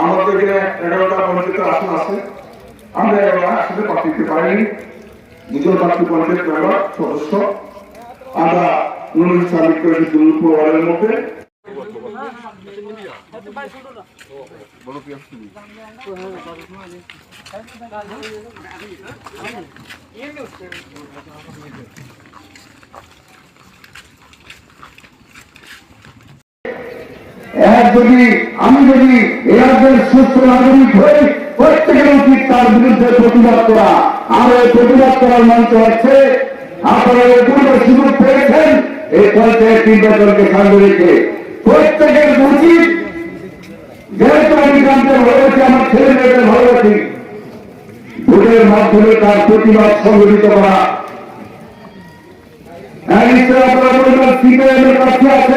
আমাদের এখানে এগারোটা পঞ্চায়েতের আসন আছে। আমরা এগারোটা আসনে দিতে পারিনি। দুজন প্রার্থী পঞ্চায়েত মেম্বার, সদস্য। আমরা নুরুল সামিল করেছি দুর্নীপুর ওয়ার্ডের মধ্যে। এক যদি, আমি যদি এ রাজ্যের সুস্থ নাগরিক হই, প্রত্যেকের উচিত তার বিরুদ্ধে প্রতিবাদ করা। আর এই প্রতিবাদ করার মঞ্চ হচ্ছে, আপনারা পূর্বে সুযোগ পেয়েছেন, এই পঞ্চায়েত নির্বাচনকে সামনে রেখে। প্রত্যেকের উচিত, যেহেতু আমি জানতে ভালোবাসি আমার ছেলে মেয়েদের ভালোবাসি, ভোটের মাধ্যমে তার প্রতিবাদ সংগঠিত করা। হ্যাঁ আপনারা বলবেন সিপিআইএম এর প্রার্থী আছে